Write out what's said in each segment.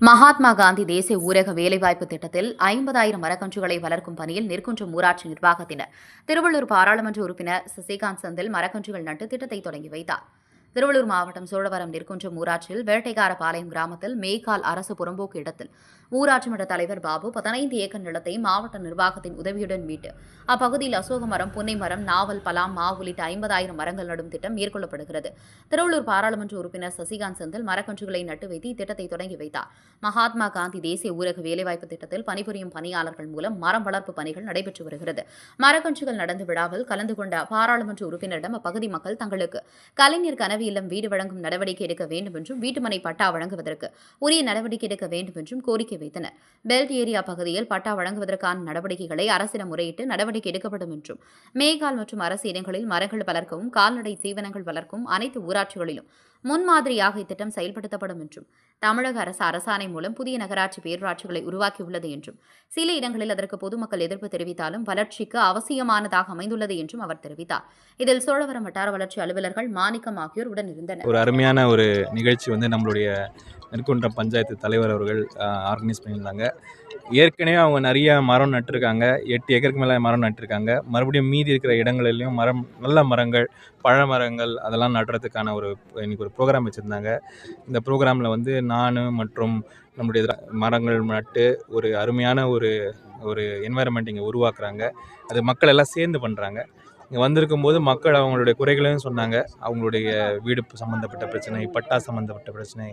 மகாத்மா காந்தி தேசிய ஊரக வேலைவாய்ப்பு திட்டத்தில் ஐம்பதாயிரம் மரக்கன்றுகளை வளர்க்கும் பணியில் நிற்குன்றம் ஊராட்சி நிர்வாகத்தினர். திருவள்ளூர் பாராளுமன்ற உறுப்பினர் சசிகாந்த் செந்தில் மரக்கன்றுகள் நட்டு திட்டத்தை தொடங்கி வைத்தார். திருவள்ளூர் மாவட்டம் சோழவரம் நிற்குன்றம் ஊராட்சியில் வேட்டைக்காரபாளையம் கிராமத்தில் மேய்கால் அரசு புறம்போக்கு இடத்தில். ஊராட்சி மன்ற தலைவர் பாபு பதினைந்து ஏக்கர் நிலத்தை மாவட்ட நிர்வாகத்தின் உதவியுடன் மீட்டு. அப்பகுதியில் அசோக மரம் புன்னை மரம் நாவல் பலாம் மா உள்ளிட்ட ஐம்பதாயிரம் மரங்கள் நடும் திட்டம் மேற்கொள்ளப்படுகிறது. திருவள்ளூர் பாராளுமன்ற உறுப்பினர் சசிகாந்த் செந்தில் மரக்கன்றுகளை நட்டு வைத்து இத்திட்டத்தை தொடங்கி வைத்தார். மகாத்மா காந்தி தேசிய ஊரக வேலைவாய்ப்பு திட்டத்தில் பணிபுரியும் பணியாளர்கள் மூலம் மரம் வளர்ப்பு பணிகள் நடைபெற்று வருகிறது. மரக்கன்றுகள் நடந்த விழாவில் கலந்து கொண்ட பாராளுமன்ற உறுப்பினரிடம் அப்பகுதி மக்கள் தங்களுக்கு கலைஞர் கனவி இல்லம் வீடு வழங்கும் நடவடிக்கை எடுக்க வேண்டும் என்றும் வீட்டுமனை பட்டா வழங்குவதற்கு உரிய நடவடிக்கை எடுக்க வேண்டும் என்றும் கோரிக்கை வைத்தனர். பெல்ட் ஏரியா பகுதியில் பட்டா வழங்குவதற்கான நடவடிக்கைகளை அரசிடம் முறையிட்டு நடவடிக்கை எடுக்கப்படும் என்றும் மேகால் மற்றும் அரசு இடங்களில் மரங்கள் வளர்க்கவும் கால்நடை தீவனங்கள் வளர்க்கவும் அனைத்து ஊராட்சிகளிலும் முன்மாதிரியாக இத்திட்டம் செயல்படுத்தப்படும் என்றும் தமிழக அரசு அரசாணை மூலம் புதிய நகராட்சி பேரூராட்சிகளை உருவாக்கியுள்ளது என்றும் சில இடங்களில் அதற்கு பொதுமக்கள் எதிர்ப்பு தெரிவித்தாலும் வளர்ச்சிக்கு அவசியமானதாக அமைந்துள்ளது என்றும் அவர் தெரிவித்தார். இதில் சோழவரம் வட்டார வளர்ச்சி அலுவலர்கள் மாணிக்கம் ஆகியோர் உடன் இருந்தனர். ஒரு அருமையான ஒரு நிகழ்ச்சி வந்து நம்மளுடைய நெற்குன்றம் பஞ்சாயத்து தலைவர் அவர்கள் ஆர்கனைஸ் பண்ணியிருந்தாங்க. ஏற்கனவே அவங்க நிறைய மரம் நட்டிருக்காங்க. எட்டு ஏக்கருக்கு மேலே மரம் நட்டிருக்காங்க. மறுபடியும் மீதி இருக்கிற இடங்களிலையும் மரம் நல்ல மரங்கள் பழ மரங்கள் அதெல்லாம் நடுறதுக்கான ஒரு இன்றைக்கி ஒரு ப்ரோக்ராம் வச்சுருந்தாங்க. இந்த ப்ரோக்ராமில் வந்து நான் மற்றும் நம்முடைய மரங்கள் நட்டு ஒரு அருமையான ஒரு ஒரு என்வாயர்மெண்ட் இங்கே உருவாக்குறாங்க. அது மக்கள் எல்லாம் சேர்ந்து பண்ணுறாங்க இங்கே வந்திருக்கும் போது மக்கள் அவங்களுடைய குறைகளையும் சொன்னாங்க. அவங்களுடைய வீடு சம்மந்தப்பட்ட பிரச்சனை பட்டா சம்மந்தப்பட்ட பிரச்சனை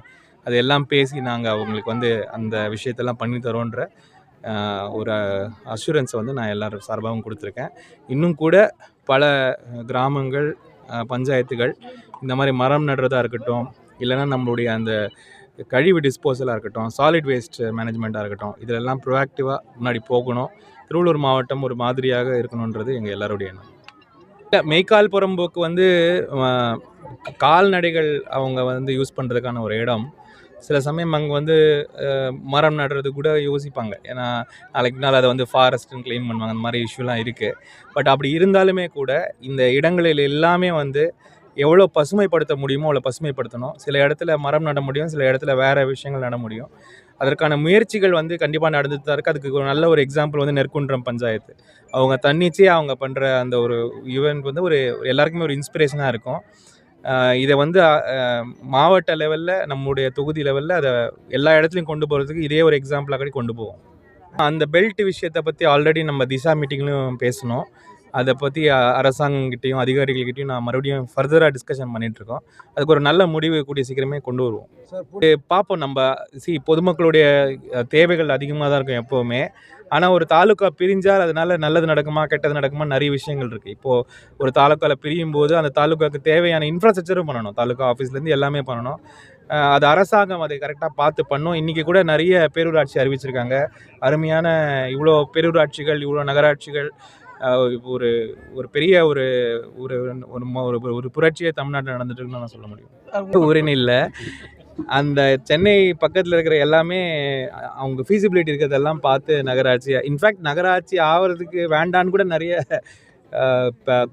அது எல்லாம் பேசி நாங்கள் அவங்களுக்கு வந்து அந்த விஷயத்தெல்லாம் பண்ணி தரோன்ற ஒரு அஷூரன்ஸை வந்து நான் எல்லாரும் சார்பாகவும் கொடுத்துருக்கேன். இன்னும் கூட பல கிராமங்கள் பஞ்சாயத்துகள் இந்த மாதிரி மரம் நடுறதா இருக்கட்டும் இல்லைன்னா நம்மளுடைய அந்த கழிவு டிஸ்போசலாக இருக்கட்டும் சாலிட் வேஸ்ட் மேனேஜ்மெண்ட்டாக இருக்கட்டும் இதிலெல்லாம் ப்ரொஆக்டிவாக முன்னாடி போகணும். திருவள்ளூர் மாவட்டம் ஒரு மாதிரியாக இருக்கணுன்றது எங்கள் எல்லாருடைய எண்ணம். இல்லை மெய்க்கால் புறம்போக்கு வந்து கால்நடைகள் அவங்க வந்து யூஸ் பண்ணுறதுக்கான ஒரு இடம். சில சமயம் அங்கே வந்து மரம் நடுறது கூட யோசிப்பாங்க. ஏன்னா நாளைக்கு நாள் அதை வந்து ஃபாரஸ்ட்டுன்னு க்ளைம் பண்ணுவாங்க. அந்த மாதிரி இஷ்யூலாம் இருக்குது பட் அப்படி இருந்தாலுமே கூட இந்த இடங்களில் எல்லாமே வந்து எவ்வளோ பசுமைப்படுத்த முடியுமோ அவ்வளோ பசுமைப்படுத்தணும். சில இடத்துல மரம் நட முடியும் சில இடத்துல வேறு விஷயங்கள் நட முடியும். அதற்கான முயற்சிகள் வந்து கண்டிப்பாக நடந்துட்டு தான் இருக்குது அதுக்கு ஒரு நல்ல ஒரு எக்ஸாம்பிள் வந்து நெற்குன்றம் பஞ்சாயத்து. அவங்க தன்னிச்சையே அவங்க பண்ணுற அந்த ஒரு ஈவெண்ட் வந்து ஒரு எல்லாருக்குமே ஒரு இன்ஸ்பிரேஷனாக இருக்கும். இதை வந்து மாவட்ட லெவலில் நம்முடைய தொகுதி லெவலில் அதை எல்லா இடத்துலையும் கொண்டு போகிறதுக்கு இதே ஒரு எக்ஸாம்பிளாக கூட கொண்டு போவோம். அந்த பெல்ட் விஷயத்தை பற்றி ஆல்ரெடி நம்ம திசா மீட்டிங்லையும் பேசணும் அதை பற்றி அரசாங்கங்கிட்டையும் அதிகாரிகள்கிட்டையும் நான் மறுபடியும் ஃபர்தராக டிஸ்கஷன் பண்ணிகிட்ருக்கோம் அதுக்கு ஒரு நல்ல முடிவு கூடிய சீக்கிரமே கொண்டு வருவோம். இது பார்ப்போம் நம்ம சி பொதுமக்களுடைய தேவைகள் அதிகமாக தான் இருக்கும் எப்போவுமே. ஆனால் ஒரு தாலுக்கா பிரிஞ்சால் அதனால நல்லது நடக்குமா கெட்டது நடக்குமா நிறைய விஷயங்கள் இருக்குது இப்போது ஒரு தாலுக்காவில் பிரியும் போது அந்த தாலுக்காவுக்கு தேவையான இன்ஃப்ராஸ்ட்ரக்சரும் பண்ணணும். தாலுக்கா ஆஃபீஸ்லேருந்து எல்லாமே பண்ணணும். அது அரசாங்கம் அதை கரெக்டாக பார்த்து பண்ணும். இன்றைக்கி கூட நிறைய பேரூராட்சி அறிவிச்சிருக்காங்க. அருமையான இவ்வளோ பேரூராட்சிகள் இவ்வளோ நகராட்சிகள் ஒரு ஒரு பெரிய ஒரு ஒரு ஒரு புரட்சியே தமிழ்நாட்டில் நடந்துட்டு இருக்குன்னு நான் சொல்ல முடியும். ஊரின் இல்லை. அந்த சென்னை பக்கத்தில் இருக்கிற எல்லாமே அவங்க ஃபீசிபிலிட்டி இருக்கிறதெல்லாம் பார்த்து நகராட்சி இன்ஃபேக்ட் நகராட்சி ஆகிறதுக்கு வேண்டான்னு கூட நிறைய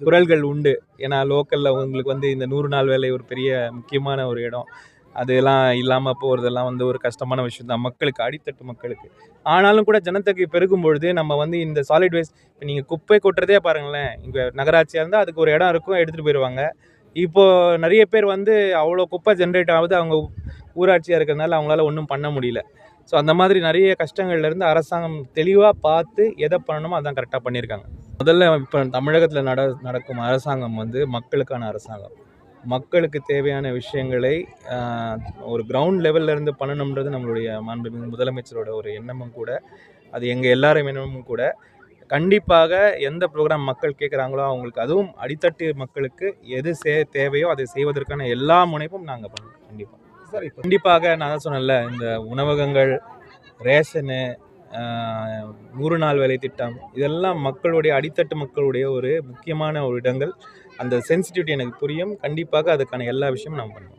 குரல்கள் உண்டு. ஏன்னா லோக்கலில் உங்களுக்கு வந்து இந்த நூறு நாள் வேலை ஒரு பெரிய முக்கியமான ஒரு இடம். அதெல்லாம் இல்லாமல் போகிறதெல்லாம் வந்து ஒரு கஷ்டமான விஷயம் தான். மக்களுக்கு அடித்தட்டு மக்களுக்கு. ஆனாலும் கூட ஜனத்தொகை பெருகும் பொழுது நம்ம வந்து இந்த சாலிட் வேஸ்ட் இப்போ நீங்கள் குப்பை கொட்டுறதே பாருங்களேன். இங்கே நகராட்சியாக இருந்தால் அதுக்கு ஒரு இடம் இருக்கும் எடுத்துகிட்டு போயிடுவாங்க இப்போ நிறைய பேர் வந்து அவ்வளோ குப்பை ஜென்ரேட் ஆகுது. அவங்க ஊராட்சியாக இருக்கிறதுனால அவங்களால ஒன்றும் பண்ண முடியல. ஸோ அந்த மாதிரி நிறைய கஷ்டங்கள்லேருந்து அரசாங்கம் தெளிவாக பார்த்து எதை பண்ணணுமோ அதான் கரெக்டாக பண்ணியிருக்காங்க. முதல்ல இப்போ தமிழகத்தில் நட நடக்கும் அரசாங்கம் வந்து மக்களுக்கான அரசாங்கம். மக்களுக்கு தேவையான விஷயங்களை ஒரு கிரவுண்ட் லெவல்லேருந்து பண்ணணுன்றது நம்மளுடைய மாண்புமிகு முதலமைச்சரோட ஒரு எண்ணமும் கூட அது எங்கள் எல்லாரும் எண்ணமும் கூட. கண்டிப்பாக எந்த ப்ரோக்ராம் மக்கள் கேட்குறாங்களோ அவங்களுக்கு அதுவும் அடித்தட்டு மக்களுக்கு எது சே தேவையோ அதை செய்வதற்கான எல்லா முனைப்பும் நாங்கள் பண்ணுவோம் கண்டிப்பாக கண்டிப்பாக நான் தான் சொன்னேன்ல இந்த உணவகங்கள் ரேஷனு நூறு நாள் வேலை திட்டம் இதெல்லாம் மக்களுடைய அடித்தட்டு மக்களுடைய ஒரு முக்கியமான ஒரு இடங்கள். அந்த சென்சிட்டிவிட்டி எனக்கு புரியும். கண்டிப்பாக அதுக்கான எல்லா விஷயமும் நான் பண்ணுவோம்.